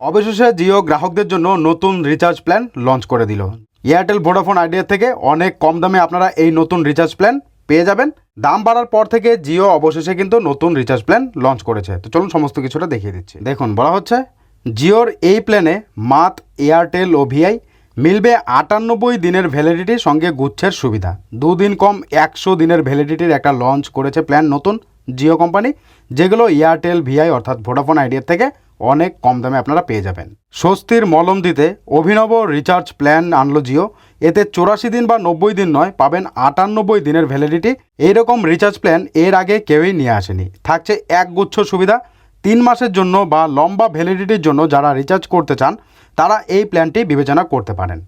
অবশেষে জিও গ্রাহকদের জন্য নতুন রিচার্জ প্ল্যান লঞ্চ করে দিল। এয়ারটেল ভোডাফোন আইডিয়া থেকে অনেক কম দামে আপনারা এই নতুন রিচার্জ প্ল্যান পেয়ে যাবেন। দাম বাড়ার পর থেকে জিও অবশেষে কিন্তু নতুন রিচার্জ প্ল্যান লঞ্চ করেছে। তো চলুন সমস্ত কিছুটা দেখিয়ে দিচ্ছি। দেখুন, বলা হচ্ছে জিওর এই প্ল্যানে মাত এয়ারটেল ও ভিআই মিলবে আটানব্বই দিনের ভ্যালিডিটির সঙ্গে গুচ্ছের সুবিধা। দুদিন কম একশো দিনের ভ্যালিডিটির একটা লঞ্চ করেছে প্ল্যান নতুন জিও কোম্পানি যেগুলো এয়ারটেল ভিআই অর্থাৎ ভোডাফোন আইডিয়ার থেকে অনেক কম দামে আপনারা পেয়ে যাবেন। স্বস্তির মলম দিতে অভিনব রিচার্জ প্ল্যান আনলো জিও। এতে চৌরাশি দিন বা নব্বই দিন নয়, পাবেন আটানব্বই দিনের ভ্যালিডিটি এইরকম রিচার্জ প্ল্যান এর আগে কেউই নিয়ে আসেনি। থাকছে এক গুচ্ছ সুবিধা। তিন মাসের জন্য বা লম্বা ভ্যালিডিটির জন্য যারা রিচার্জ করতে চান, তারা এই প্ল্যানটি বিবেচনা করতে পারেন।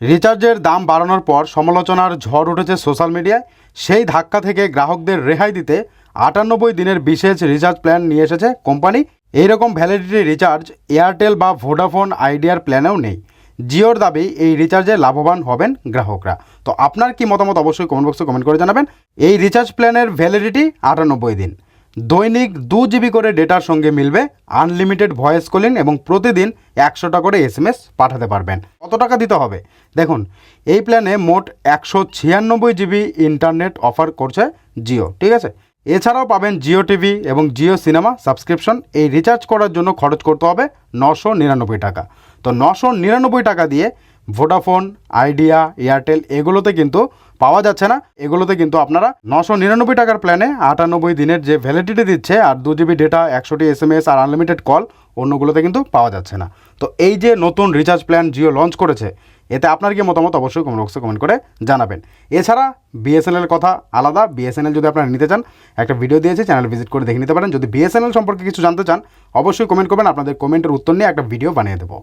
রিচার্জের দাম বাড়ানোর পর সমালোচনার ঝড় উঠেছে সোশ্যাল মিডিয়ায়। সেই ধাক্কা থেকে গ্রাহকদের রেহাই দিতে আটানব্বই দিনের বিশেষ রিচার্জ প্ল্যান নিয়ে এসেছে কোম্পানি এইরকম ভ্যালিডিটি রিচার্জ এয়ারটেল বা ভোডাফোন আইডিয়ার প্ল্যানেও নেই। জিওর দাবি, এই রিচার্জে লাভবান হবেন গ্রাহকরা। তো আপনার কি মতামত অবশ্যই কমেন্ট বক্সে কমেন্ট করে জানাবেন। এই রিচার্জ প্ল্যানের ভ্যালিডিটি আটানব্বই দিন। দৈনিক দু জিবি করে ডেটার সঙ্গে মিলবে আনলিমিটেড ভয়েস কলিং এবং প্রতিদিন একশোটা করে এসএমএস পাঠাতে পারবেন। কত টাকা দিতে হবে? দেখুন, এই প্ল্যানে মোট একশো ছিয়ানব্বই জিবি ইন্টারনেট অফার করছে জিও, ঠিক আছে? এছাড়াও পাবেন জিও টিভি এবং জিও সিনেমা সাবস্ক্রিপশন এই রিচার্জ করার জন্য খরচ করতে হবে নশো নিরানব্বই টাকা। তো নশো নিরানব্বই টাকা দিয়ে ভোডাফোন আইডিয়া এয়ারটেল এগুলোতে কিন্তু পাওয়া যাচ্ছে না। এগুলোতে কিন্তু আপনারা নশো নিরানব্বই টাকার প্ল্যানে আটানব্বই দিনের যে ভ্যালিডিটি দিচ্ছে আর দু জিবি ডেটা একশোটি এস এম এস আর আনলিমিটেড কল অন্যগুলোতে কিন্তু পাওয়া যাচ্ছে না। তো এই যে নতুন রিচার্জ প্ল্যান জিও লঞ্চ করেছে, এতে আপনার কি মতামত অবশ্যই কমেন্ট বক্সে কমেন্ট করে জানাবেন। এছাড়া বিএসএনএল কথা আলাদা। বিএসএনএল যদি আপনারা নিতে চান, একটা ভিডিও দিয়েছে চ্যানেল ভিজিট করে দেখে নিতে পারেন। যদি বিএসএনএল সম্পর্কে কিছু জানতে চান, অবশ্যই কমেন্ট করবেন। আপনাদের কমেন্টের উত্তর নিয়ে একটা ভিডিও বানিয়ে দেবো।